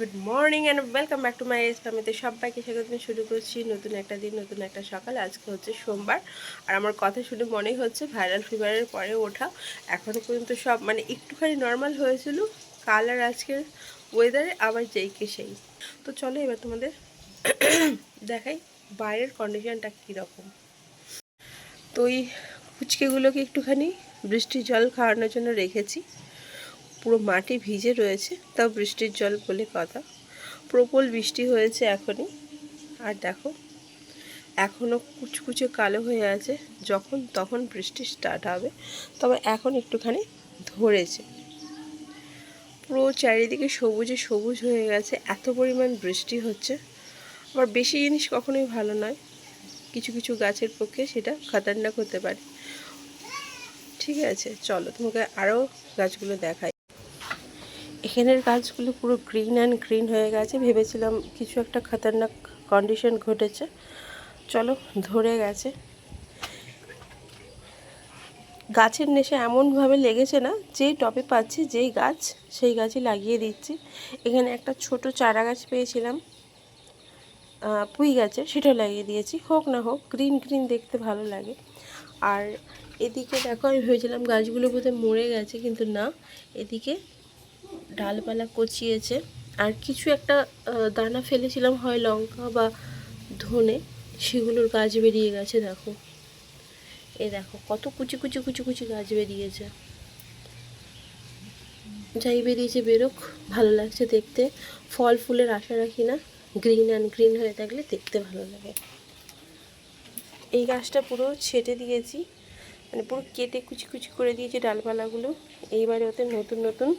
Good morning and welcome back to my ইসলামিতে সবাইকে স্বাগত শুরু করছি নতুন একটা দিন, নতুন একটা সকাল। আজকে হচ্ছে সোমবার। আর আমার কথা শুনে মনেই হচ্ছে ভাইরাল ফিভারের পরে ওঠা। এখনও পর্যন্ত সব মানে একটুখানি নর্মাল হয়েছিল। কাল আর আজকের ওয়েদারে আবার যেই কে সেই। তো চলো এবার তোমাদের দেখাই বাইরের কন্ডিশনটা কীরকম। তো ওই ফুচকেগুলোকে একটুখানি বৃষ্টির জল খাওয়ানোর জন্য রেখেছি। পুরো মাটি ভিজে রয়েছে, তাও বৃষ্টির জল বলে কথা। প্রবল বৃষ্টি হয়েছে এখনই। আর দেখো, এখনও কুচকুচে কালো হয়ে আছে, যখন তখন বৃষ্টি স্টার্ট হবে, তবে এখন একটুখানি ধরেছে। পুরো চারিদিকে সবুজে সবুজ হয়ে গেছে, এত পরিমাণ বৃষ্টি হচ্ছে। আবার বেশি জিনিস কখনোই ভালো নয়, কিছু কিছু গাছের পক্ষে সেটা খাতারনাক হতে পারে। ঠিক আছে, চলো তোমাকে আরও গাছগুলো দেখাই। এখানের গাছগুলো পুরো গ্রিন অ্যান্ড গ্রিন হয়ে গেছে। ভেবেছিলাম কিছু একটা খতরনাক কন্ডিশন ঘটেছে। চলো, ধরে গেছে। গাছের নেশা এমনভাবে লেগেছে না, যেই টপে পাচ্ছি, যেই গাছ, সেই গাছই লাগিয়ে দিচ্ছি। এখানে একটা ছোট চারা গাছ পেয়েছিলাম। পুঁই গাছের সেটা লাগিয়ে দিয়েছি। হোক না হোক গ্রিন গ্রিন দেখতে ভালো লাগে। আর এদিকে দেখো, আমি ভেবেছিলাম গাছগুলো বোধহয় মরে গেছে, কিন্তু না। এদিকে ডালপালা কচিয়েছে। আর কিছু একটা দানা ফেলেছিলাম, হয় লঙ্কা বা ধনে, সেগুলোর গাছ বেরিয়ে গেছে, দেখো। এ দেখো, কত কুচি কুচি কুচি কুচি গাছ বেরিয়েছে। যাই বেরিয়েছে, বেরোক, ভালো লাগছে দেখতে। ফল ফুলের আশা রাখি না, গ্রিন অ্যান্ড গ্রিন হয়ে থাকলে দেখতে ভালো লাগে। এই গাছটা পুরো ছেটে দিয়েছি মানে পুরো কেটে কুচি কুচি করে দিয়েছি ডালপালাগুলো। এইবারে ওতে নতুন নতুন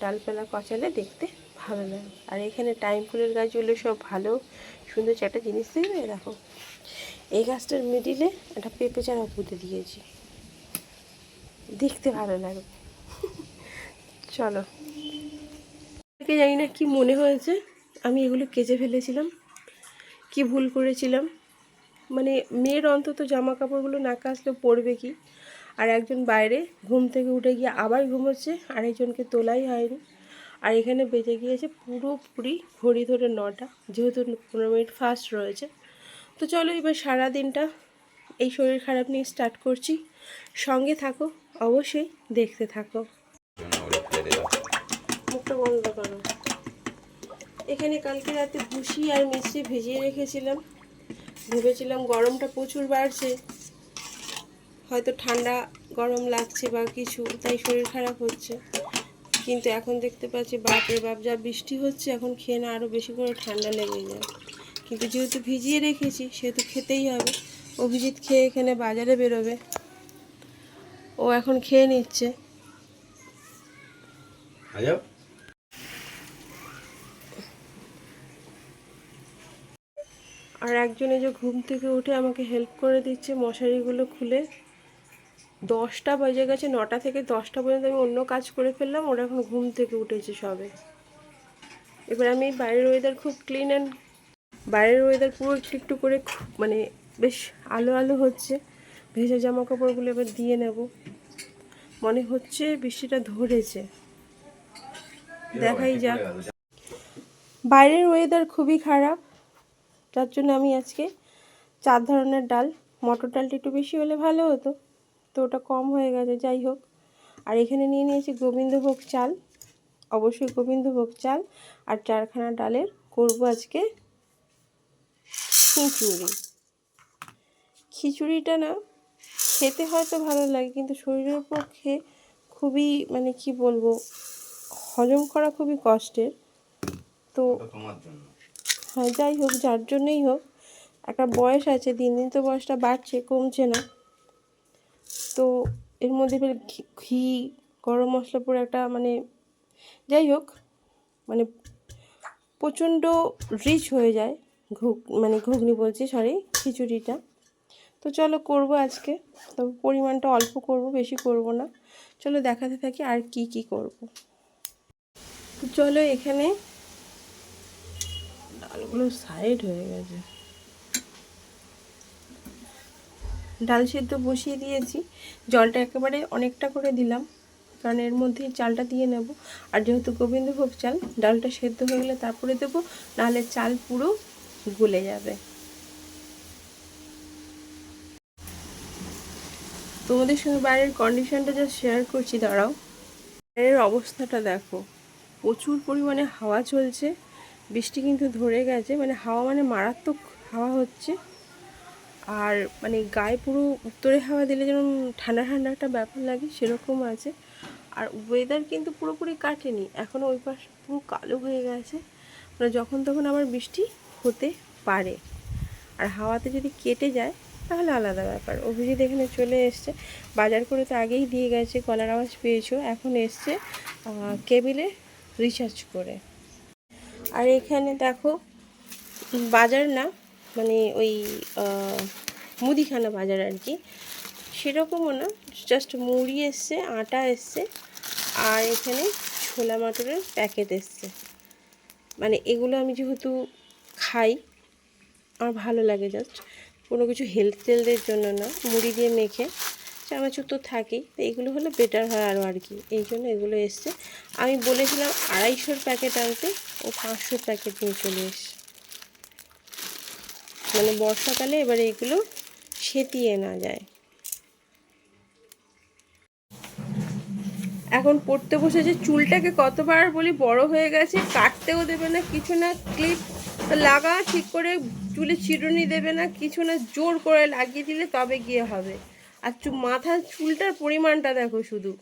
ডালপালা কচালে দেখতে ভালো লাগে। আর এখানে টাইম ফুলের গাছগুলো সব ভালো, সুন্দর চারটা জিনিস দেখবে দেখো। এই গাছটার মিডিলে একটা পেঁপে চারা পুঁতে দিয়েছি। দেখতে ভালো লাগে। চলো। জানি না কি মনে হয়েছে, আমি এগুলো কেচে ফেলেছিলাম, কি ভুল করেছিলাম। মানে মেয়ের অন্তত জামা কাপড়গুলো না কাচলে পরবে কি? আর একজন বাইরে ঘুম থেকে উঠে গিয়ে আবার ঘুমোচ্ছে, আরেকজনকে তোলাই হয়নি। আর এখানে বেঁচে গিয়েছে পুরোপুরি ঘড়ি ধরে নটা, যেহেতু পনেরো মিনিট ফাস্ট রয়েছে। তো চলো এবার সারা দিনটা এই শরীর খারাপ নিয়ে স্টার্ট করছি। সঙ্গে থাকো, অবশ্যই দেখতে থাকো। মুখটা বন্ধ করো। এখানে কালকে রাতে ভুসি আর মিষ্টি ভিজিয়ে রেখেছিলাম। ভেবেছিলাম গরমটা প্রচুর বাড়ছে। হয়তো ঠান্ডা গরম লাগছে বা কিছু তাই শরীর খারাপ হচ্ছে। কিন্তু এখন দেখতে পাচ্ছি বাপরে বাপ যা বৃষ্টি হচ্ছে এখন খেয়ে না আরও বেশি করে ঠান্ডা লেগে যায়। কিন্তু যেহেতু ভিজিয়ে রেখেছি সেহেতু খেতেই হবে। অভিজিৎ খেয়ে এখানে বাজারে বেরোবে। ও এখন খেয়ে নিচ্ছে। আর একজন এই যে ঘুম থেকে উঠে আমাকে হেল্প করে দিচ্ছে মশারিগুলো খুলে। দশটা বাজে গেছে, নটা থেকে দশটা পর্যন্ত আমি অন্য কাজ করে ফেললাম, ওরা এখন ঘুম থেকে উঠেছে সবে। এবার আমি বাইরের ওয়েদার খুব ক্লিন অ্যান্ড বাইরের ওয়েদার পুরো একটু একটু করে মানে বেশ আলো আলো হচ্ছে। ভেজা জামা কাপড়গুলো এবার দিয়ে নেব। মনে হচ্ছে বৃষ্টিটা ধরেছে। দেখাই যাক। বাইরের ওয়েদার খুবই খারাপ। যার জন্য আমি আজকে চার ধরনের ডাল। মটর ডালটা একটু বেশি হলে ভালো হতো। তো ওটা কম হয়ে গেছে যাই হোক। আর এখানে নিয়ে নিয়েছি গোবিন্দভোগ চাল অবশ্যই গোবিন্দভোগ চাল আর চারখানা ডালের করব আজকে খিচুড়ি। খিচুড়িটা না খেতে হয়তো ভালো লাগে কিন্তু শরীরের পক্ষে খুবই মানে কি বলব হজম করা খুবই কষ্টের। তো হ্যাঁ যাই হোক যার জন্যই হোক। একটা বয়স আছে দিন দিন তো বয়সটা বাড়ছে কমছে না। তো এর মধ্যে ফের ঘি- গরম মশলা পুরো একটা মানে যাই হোক মানে প্রচণ্ড রিচ হয়ে যায় ঘুগ মানে ঘুগনি বলছি সরি খিচুড়িটা। তো চলো করব আজকে। তবে পরিমাণটা অল্প করব, বেশি করব না। চলো দেখাতে থাকি আর কি কি করব। তো চলো এখানে, ডালগুলো সাইড হয়ে গেছে। ডাল সেদ্ধ বসিয়ে দিয়েছি। জলটা একেবারে অনেকটা করে দিলাম, কারণ এর মধ্যেই চালটা দিয়ে নেব। আর যেহেতু গোবিন্দভোগ চাল, ডালটা সেদ্ধ হয়ে গেলে তারপরে দেবো, নাহলে চাল পুরো গলে যাবে। তোমাদের সঙ্গে বাইরের কন্ডিশনটা যা শেয়ার করছি, দাঁড়াও। বাইরের অবস্থাটা দেখো। প্রচুর পরিমাণে হাওয়া চলছে, বৃষ্টি কিন্তু ধরে গেছে মানে হাওয়া মানে মারাত্মক হাওয়া হচ্ছে। আর মানে গায়ে পুরো উত্তরে হাওয়া দিলে যেমন ঠান্ডা ঠান্ডা একটা ব্যাপার লাগে, সেরকম আছে। আর ওয়েদার কিন্তু পুরোপুরি কাটেনি এখনও ওই পাশ পুরো কালো হয়ে গেছে। মানে যখন তখন আবার বৃষ্টি হতে পারে। আর হাওয়াতে যদি কেটে যায়, তাহলে আলাদা ব্যাপার। অভিজিৎ এখানে চলে এসছে। বাজার করে তো আগেই দিয়ে গেছে, কলার আওয়াজ পেয়েছ, এখন এসছে কেবিলে রিচার্জ করে। আর এখানে দেখো, বাজার না মানে ওই মুদিখানা বাজার আর কি। সেরকমও না জাস্ট মুড়ি এসছে, আটা এসছে, আর এখানে ছোলা মটরের প্যাকেট এসছে। মানে এগুলো আমি যেহেতু খাই, আমার ভালো লাগে জাস্ট কোনো কিছু হেলথ টেলথের জন্য না, মুড়ি দিয়ে মেখে, চানাচুর তো থাকেই, তো এগুলো হলে বেটার হয় আরও আর কি। এই জন্য এগুলো এসছে। আমি বলেছিলাম আড়াইশোর প্যাকেট আনতে, ও পাঁচশোর প্যাকেট নিয়ে চলে এসছে। মানে বর্ষাকালে এবারে এগুলো সেতিয়ে না যায়। এখন পড়তে বসেছে চুলটাকে কতবার বলি বড় হয়ে গেছে, কাটতেও দেবে না, কিছু না ক্লিপ লাগা ঠিক করে চুলে চিরুনি দেবে না, কিছু না, জোর করে লাগিয়ে দিলে তবে গিয়ে হবে। আর মাথার চুলটার পরিমাণটা দেখো শুধু।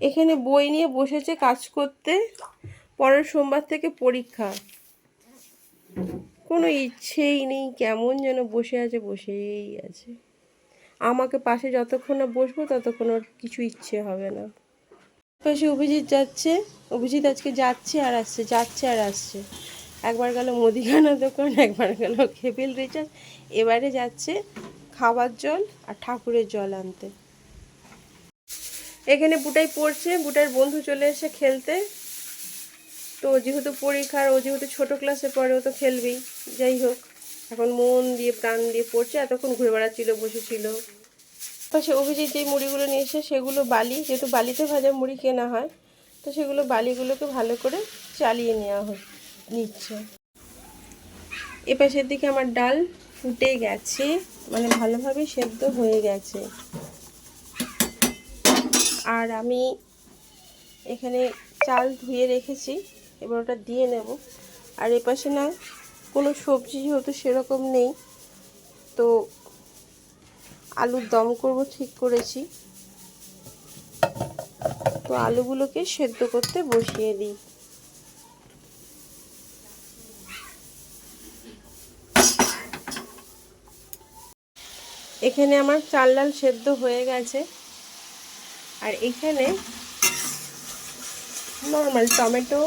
এখানে বই নিয়ে বসেছে কাজ করতে। পরের সোমবার থেকে পরীক্ষা। কোনো ইচ্ছেই নেই কেমন যেন বসে আছে, বসেই আছে। আমাকে পাশে যতক্ষণ না বসবো ততক্ষণ ওর কিছু ইচ্ছে হবে না। পাশে অভিজিৎ যাচ্ছে। অভিজিৎ আজকে যাচ্ছে আর আসছে, যাচ্ছে আর আসছে। একবার গেল মুদিখানা দোকান, একবার গেল কেবিল রিচার্জ। এবারে যাচ্ছে খাবার জল আর ঠাকুরের জল আনতে। এখানে বুটাই পড়ছে, বুটার বন্ধু চলে এসে খেলতে। তো যেহেতু পরীক্ষার, ও যেহেতু ছোটো ক্লাসে পড়ে, ও তো খেলবেই। যাই হোক, এখন মন দিয়ে, প্রাণ দিয়ে পড়ছে, এতক্ষণ ঘুরে বেড়াচ্ছিল, বসেছিল। পাশে অভিজিৎ যেই মুড়িগুলো নিয়ে এসে, সেগুলো বালি, যেহেতু বালিতে ভাজা মুড়ি কেনা হয়, তো সেগুলো বালিগুলোকে ভালো করে চালিয়ে নেওয়া হয়, নিচ্ছে। এ পাশের দিকে আমার ডাল ফুটে গেছে মানে ভালোভাবে সেদ্ধ হয়ে গেছে। আর আমি এখানে চাল ধুয়ে রেখেছি, এবার ওটা দিয়ে নেব। আর এপাশে না কোনো সবজি যেহেতু সেরকম নেই, তো আলুর দম করব ঠিক করেছি। তো আলুগুলোকে সেদ্ধ করতে বসিয়ে দিই। এখানে আমার চাল ডাল সেদ্ধ হয়ে গেছে। আর এখানে নর্মাল টমেটো,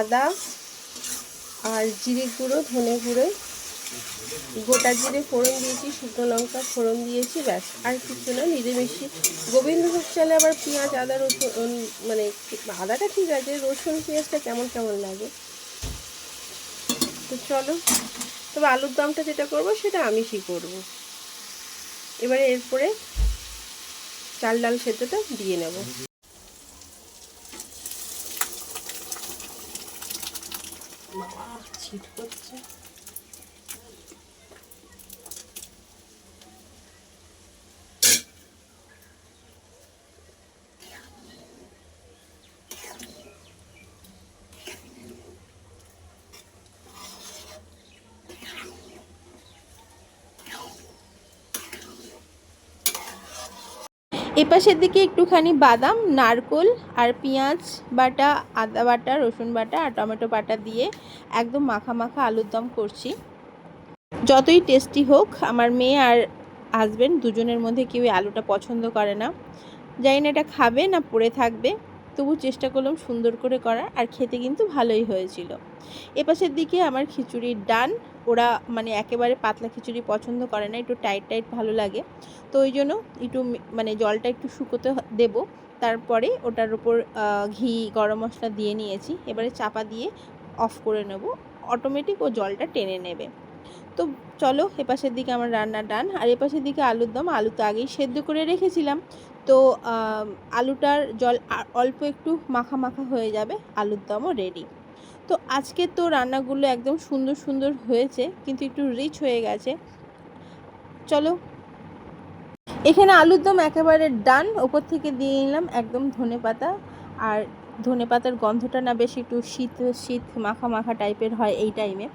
আদা আর জিরে গুঁড়ো, ধনে গুঁড়ো। গোটা জিরে ফোড়ন দিয়েছি, শুকনো লঙ্কা ফোড়ন দিয়েছি, ব্যাস। আর কিছু না নিরামিষি গোবিন্দভোগ চালে আবার পেঁয়াজ, আদা, রসুন মানে আদাটা ঠিক আছে, রসুন, পেঁয়াজটা কেমন কেমন লাগে? তো চলো, তবে আলুর দমটা যেটা করব, সেটা আমিষই করব। এবারে এরপরে চাল ডাল সেদ্ধটা দিয়ে নেব। ছিট করছে। এপাশের দিকে একটুখানি বাদাম, নারকোল আর পেঁয়াজ বাটা, আদা বাটা, রসুন বাটা আর টমেটো বাটা দিয়ে একদম মাখা মাখা আলুর দম করছি। যতই টেস্টি হোক, আমার মেয়ে আর হাজব্যান্ড দুজনের মধ্যে কেউ আলুটা পছন্দ করে না। জানি না এটা খাবে না পড়ে থাকবে, তবু চেষ্টা করলাম সুন্দর করে করার আর খেতে কিন্তু ভালোই হয়েছিল। এপাশের দিকে আমার খিচুড়ির ডান ওরা মানে একেবারে পাতলা খিচুড়ি পছন্দ করে না, একটু টাইট টাইট ভালো লাগে। তো ওই জন্য একটু মানে জলটা একটু শুকোতে দেবো। তারপরে ওটার উপর ঘি, গরম মশলা দিয়ে নিয়েছি। এবারে চাপা দিয়ে অফ করে নেব। অটোমেটিক ও জলটা টেনে নেবে। তো চলো এপাশের দিকে আমার রান্না ডান। আর এপাশের দিকে আলুর দম। আলু তো আগেই সেদ্ধ করে রেখেছিলাম। তো আলুটার জল অল্প একটু মাখা মাখা হয়ে যাবে। আলুর দমও রেডি তো আজকে তো রান্নাগুলো একদম সুন্দর সুন্দর হয়েছে, কিন্তু একটু রিচ হয়ে গেছে। চলো। এখানে আলুর দম একেবারে ডান ওপর থেকে দিয়ে নিলাম একদম ধনে পাতা। আর ধনে পাতার গন্ধটা না বেশ একটু শীত শীত মাখা মাখা টাইপের হয় এই টাইমে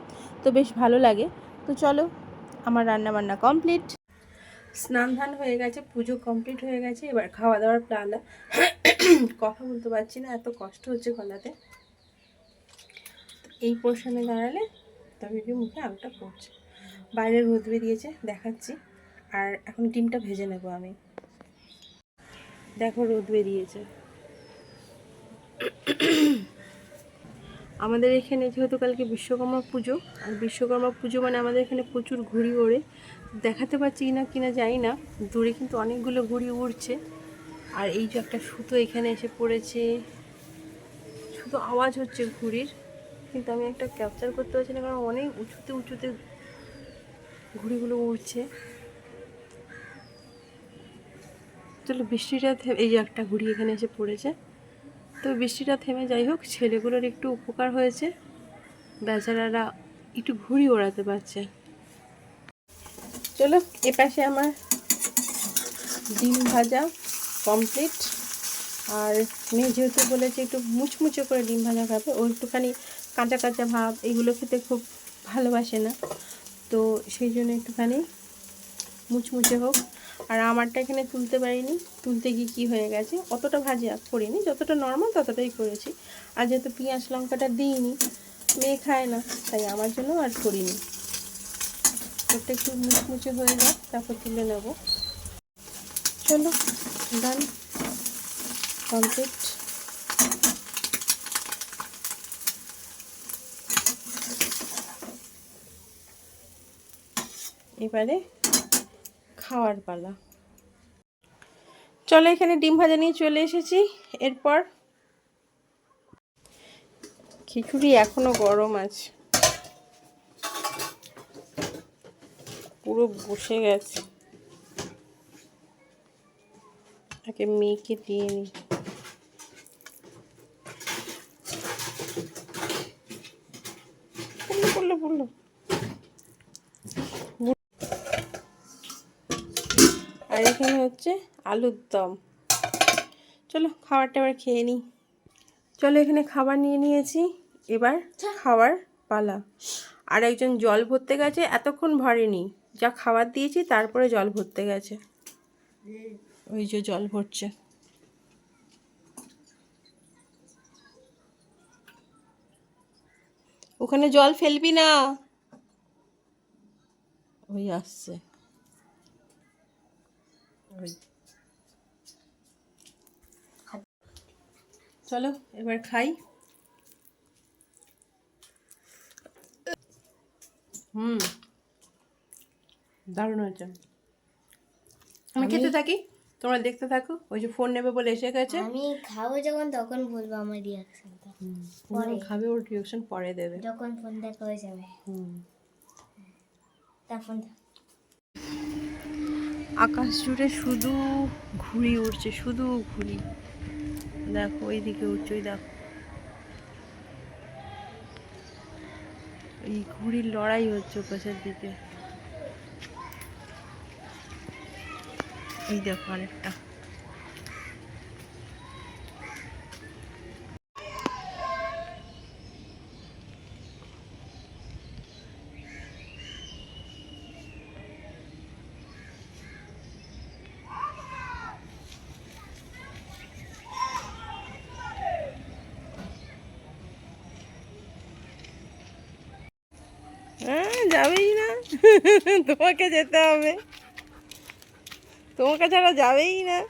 তো বেশ ভালো লাগে। তো চলো, আমার রান্না বান্না কমপ্লিট স্নান ধান হয়ে গেছে, পুজো কমপ্লিট হয়ে গেছে, এবার খাওয়া দাওয়ার প্লালা কথা বলতে পারছি না, এত কষ্ট হচ্ছে গলাতে। এই পোর্শনে দাঁড়ালে তবে মুখে আলুটা পড়ছে। বাইরে রোদ বেরিয়েছে দেখাচ্ছি। আর এখন ডিমটা ভেজে নেব আমি। দেখো রোদ বেরিয়েছে আমাদের এখানে যেহেতু কালকে বিশ্বকর্মা পুজো, আর বিশ্বকর্মা পুজো মানে আমাদের এখানে প্রচুর ঘুড়ি ওড়ে। দেখাতে পারছি কিনা কিনা জানি না। দূরে কিন্তু অনেকগুলো ঘুড়ি উড়ছে। আর এই যে একটা সুতো এখানে এসে পড়েছে। শুধু আওয়াজ হচ্ছে ঘুড়ির। কিন্তু আমি একটা ক্যাপচার করতে পারছি না, কারণ অনেক উঁচুতে উঁচুতে ঘুড়িগুলো উড়ছে। চলো বৃষ্টিটা এই যে একটা ঘুড়ি এখানে এসে পড়েছে। তো বৃষ্টিটা থেমে যাই হোক, ছেলেগুলোর একটু উপকার হয়েছে। বেচারারা একটু ঘুড়ি ওড়াতে পারছে। চলো, এপাশে আমার ডিম ভাজা কমপ্লিট আর মেয়ে যেহেতু বলেছে একটু মুচমুচে করে ডিম ভাজা খাবে, ও একটুখানি কাঁচা কাঁচা ভাব, এগুলো খেতে খুব ভালোবাসে না। তো সেই জন্য একটুখানি মুচমুচে হোক। আর আমারটা এখানে তুলতে পারিনি। তুলতে গিয়ে কী হয়ে গেছে? অতটা ভাজা করিনি। যতটা নর্মাল ততটাই করেছি। আর যেহেতু পেঁয়াজ লঙ্কাটা দিইনি, মেয়ে খায় না, তাই আমার জন্য আর করিনি। ওটা একটু মুচমুচে হয়ে যাক, তারপর তুলে নেব। চলো ডান কমপ্লিট এবারে খাওয়ার পালা। চলো এখানে ডিম ভাজা নিয়ে চলে এসেছি। এরপর খিচুড়ি এখনও গরম আছে। পুরো বসে গেছে। তাকে মেয়েকে দিয়ে নি। পড়ল পড়ল আর এখানে হচ্ছে আলুর দম। চলো খাবারটা এবার খেয়ে নিই। চলো এখানে খাবার নিয়ে নিয়েছি। এবার খাওয়ার পালা। আর একজন জল ভরতে গেছে এতক্ষণ ভরেনি। যা খাবার দিয়েছি তারপরে জল ভরতে গেছে। ওই যে জল ভরছে। ওখানে জল ফেলবি না। ওই আসছে। ওই চলো এবার খাই। হুম দারুণ হয়েছে। আমি খেতে থাকি তোমরা দেখতে থাকো। ওই যে ফোন নেবে বলে এসে গেছে। আমি খাব যখন তখন বলব আমার রিয়াকশনটা পরে। খাবে ওর রিয়াকশন পরে দেবে। যখন ফোন দেখা হয়ে যাবে। হুম। তখন আকাশ জুড়ে শুধু ঘুড়ি উঠছে শুধু ঘুড়ি। দেখো ওইদিকে উঠছে ওই দেখো। এই ঘুড়ির লড়াই হচ্ছে ওপাশের দিকে। এই দেখো আরেকটা হ্যাঁ যাবেই না তোমাকে যেতে হবে। তোমাকে ছাড়া যাবেই না।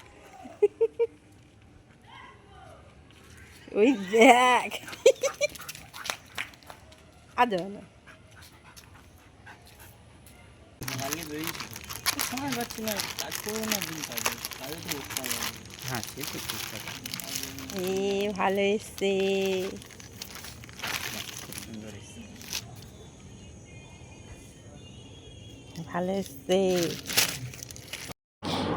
ওই দেখ। আর যাবে না। হ্যাঁ সে তো ঠিক কথা। এ ভালো এসেছে। ভালো এসছে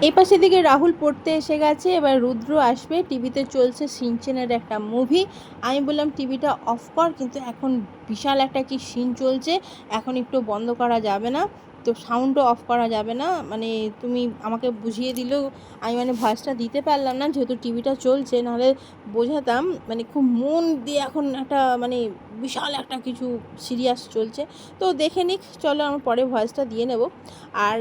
এই পাশের দিকে রাহুল পড়তে এসে গেছে, এবার রুদ্র আসবে। টিভিতে চলছে সিনচেনের একটা মুভি আমি বললাম, টিভিটা অফ কর, কিন্তু এখন বিশাল একটা কি সিন চলছে। এখন একটু বন্ধ করা যাবে না। তো সাউন্ডও অফ করা যাবে না। মানে তুমি আমাকে বুঝিয়ে দিলেও আমি মানে ভয়েসটা দিতে পারলাম না, যেহেতু টিভিটা চলছে, নাহলে বোঝাতাম। মানে খুব মন দিয়ে এখন একটা মানে বিশাল একটা কিছু সিরিয়াস চলছে। তো দেখে নিক, চলো আমার পরে ভয়েসটা দিয়ে নেব। আর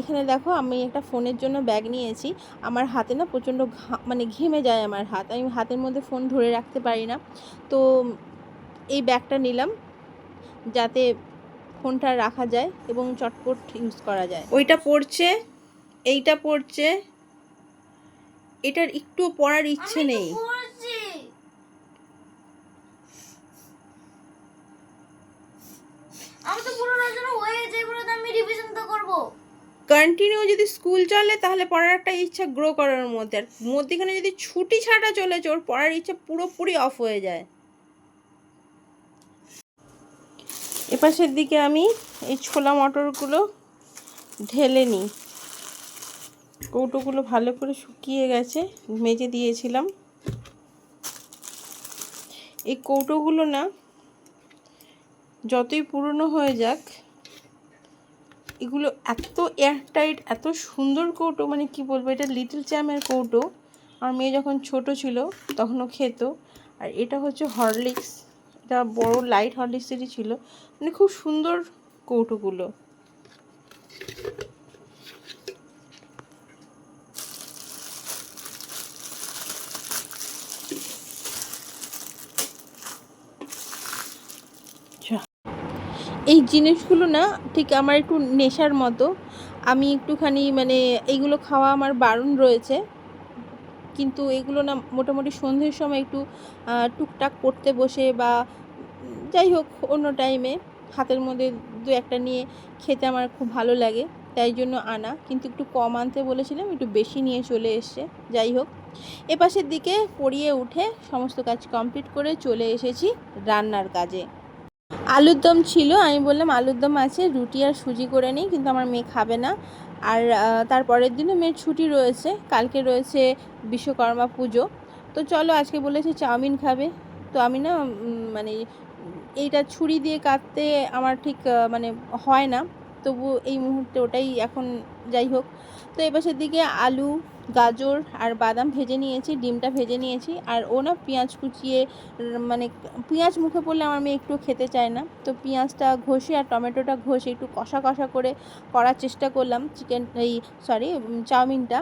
এখানে দেখো আমি একটা ফোনের জন্য ব্যাগ নিয়েছি। আমার হাতে না প্রচণ্ড মানে ঘেমে যায় আমার হাত। আমি হাতের মধ্যে ফোন ধরে রাখতে পারি না। তো এই ব্যাগটা নিলাম। যাতে ফোনটা রাখা যায় এবং চটপট ইউজ করা যায়। ওইটা পড়ছে এইটা পড়ছে এটার একটু পড়ার ইচ্ছে নেই। আমি তো পুরোনোর জন্য যাই বলে তো আমি রিভিশন তো করব। কন্টিনিউ যদি স্কুল চলে তাহলে পড়ার একটা ইচ্ছা গ্রো করার মধ্যে। আর মধ্যেখানে যদি ছুটি ছাটা চলেছে ওর পড়ার ইচ্ছা পুরোপুরি অফ হয়ে যায়। এপাশের দিকে আমি এই ছোলা মটরগুলো ঢেলে নিই। কৌটোগুলো ভালো করে শুকিয়ে গেছে, মেজে দিয়েছিলাম। এই কৌটোগুলো না যতই পুরনো হয়ে যাক, এগুলো এত এয়ারটাইট এত সুন্দর কৌটো মানে কি বলব, এটা লিটল চ্যামের কৌটো। আমার মেয়ে যখন ছোট ছিল, তখনও খেত। আর এটা হচ্ছে হরলিক্স এটা বড় লাইট হরলিক্সেরই ছিল মানে খুব সুন্দর কৌটোগুলো। এই জিনিসগুলো না, ঠিক আমার একটু নেশার মতো। আমি একটুখানি মানে এইগুলো খাওয়া আমার বারণ রয়েছে। কিন্তু এগুলো না মোটামুটি সন্ধ্যের সময় একটু টুকটাক করতে বসে বা যাই হোক অন্য টাইমে হাতের মধ্যে দু একটা নিয়ে খেতে আমার খুব ভালো লাগে, তাই জন্য আনা। কিন্তু একটু কম আনতে বলেছিলাম, একটু বেশি নিয়ে চলে এসছে, যাই হোক। এপাশের দিকে পড়িয়ে উঠে সমস্ত কাজ কমপ্লিট করে চলে এসেছি রান্নার কাজে। আলুর দম ছিল, আমি বললাম আলুর দম আছে, রুটি আর সুজি করে নিই, কিন্তু আমার মেয়ে খাবে না। আর তার পরের দিনও মেয়ের ছুটি রয়েছে। কালকে রয়েছে বিশ্বকর্মা পুজো। তো চলো আজকে বলেছে চাউমিন খাবে। তো আমি না মানে এইটা ছুরি দিয়ে কাটতে আমার ঠিক মানে হয় না। তবু এই মুহূর্তে ওটাই এখন যাই হোক। তো এপাশের দিকে আলু গাজর আর বাদাম ভেজে নিয়েছি, ডিমটা ভেজে নিয়েছি, আর ও না পেঁয়াজ কুচিয়ে মানে পেঁয়াজ মুখে পড়লে আমার মেয়ে একটু খেতে চায় না। তো পেঁয়াজটা ঘষে আর টমেটোটা ঘষে একটু কষা কষা করে করার চেষ্টা করলাম চিকেন, এই সরি চাউমিনটা।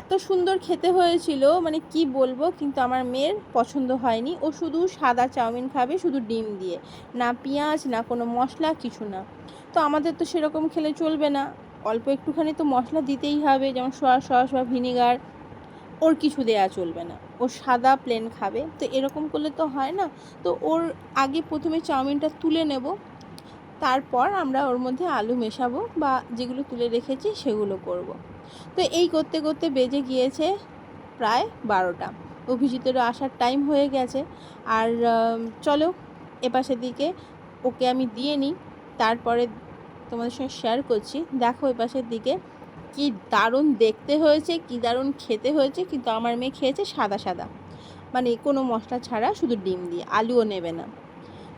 এত সুন্দর খেতে হয়েছিল মানে কি বলব, কিন্তু আমার মেয়ের পছন্দ হয়নি। ও শুধু সাদা চাউমিন খাবে, শুধু ডিম দিয়ে। না পেঁয়াজ, না কোনো মশলা, কিছু না। তো আমাদের তো সেরকম খেলে চলবে না। অল্প একটুখানি তো মশলা দিতেই হবে, যেমন সোয়া সস বা ভিনিগার। ওর কিছু দেয়া চলবে না। ও সাদা প্লেন খাবে। তো এরকম করলে তো হয় না? তো ওর আগে প্রথমে চাউমিনটা তুলে নেব। তারপর আমরা ওর মধ্যে আলু মেশাবো বা যেগুলো তুলে রেখেছি সেগুলো করব। তো এই করতে করতে বেজে গিয়েছে প্রায় বারোটা। অভিজিতেরও আসার টাইম হয়ে গেছে। আর চলো এপাশের দিকে ওকে আমি দিয়ে নিই। তারপরে তোমাদের সঙ্গে শেয়ার করছি। দেখো ওই পাশের দিকে কি দারুণ দেখতে হয়েছে, কি দারুণ খেতে হয়েছে, কিন্তু আমার মেয়ে খেয়েছে সাদা সাদা। মানে কোনো মশলা ছাড়া শুধু ডিম দিয়ে, আলুও নেবে না।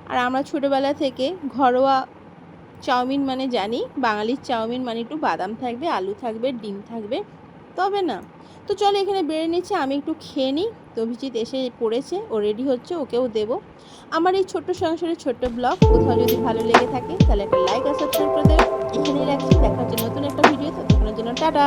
আর আমরা ছোটোবেলা থেকে ঘরোয়া চাউমিন মানে জানি, বাঙালির চাউমিন মানে একটু বাদাম থাকবে, আলু থাকবে, ডিম থাকবে। তবে না। তো চলো এখানে বেড়ে নিচ্ছে, আমি একটু খেয়ে নিই। তো অভিজিৎ এসে পড়েছে, ও রেডি হচ্ছে, ওকেও দেবো। আমার এই ছোট্ট সংসারের ছোট্ট ব্লগ কোথাও যদি ভালো লেগে থাকে, তাহলে একটা লাইক আর সাবস্ক্রাইব করে দেবে। এখানেই রাখছি দেখা হচ্ছে নতুন একটা ভিডিও ততক্ষণের জন্য টাটা!